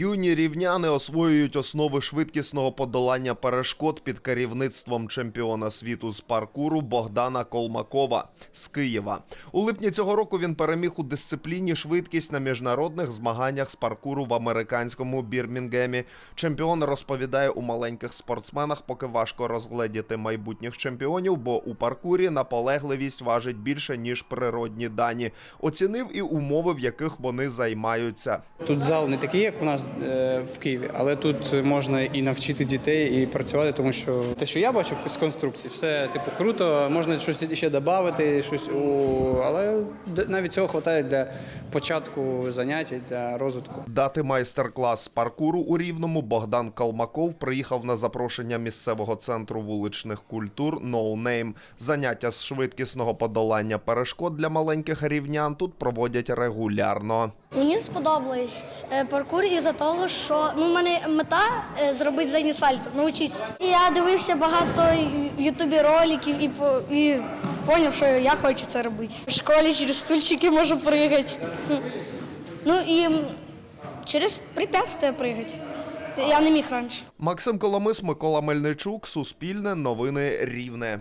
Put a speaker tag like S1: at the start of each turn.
S1: Юні рівняни освоюють основи швидкісного подолання перешкод під керівництвом чемпіона світу з паркуру Богдана Колмакова з Києва. У липні цього року він переміг у дисципліні швидкість на міжнародних змаганнях з паркуру в американському Бірмінгемі. Чемпіон розповідає у маленьких спортсменах, поки важко розгледіти майбутніх чемпіонів, бо у паркурі наполегливість важить більше ніж природні дані. Оцінив і умови, в яких вони займаються.
S2: Тут зал не такий, як у нас в Києві, але тут можна і навчити дітей, і працювати, тому що те, що я бачив з конструкції, все типу круто, можна щось ще додати, щось у але навіть цього вистачає для початку занять, для розвитку.
S1: Дати майстер-клас з паркуру у Рівному Богдан Калмаков приїхав на запрошення місцевого центру вуличних культур No Name. Заняття з швидкісного подолання перешкод для маленьких рівнян тут проводять регулярно.
S3: Мені сподобалось е, паркур із-за того, що ну, в мене мета е, зробити заднє сальто, навчитися. Я дивився багато в Ютубі роликів і, по, і зрозумів, що я хочу це робити. В школі через стульчики можу пригати. Ну і через препятствия пригати. Я не міг раніше.
S1: Максим Коломис, Микола Мельничук, Суспільне, Новини Рівне.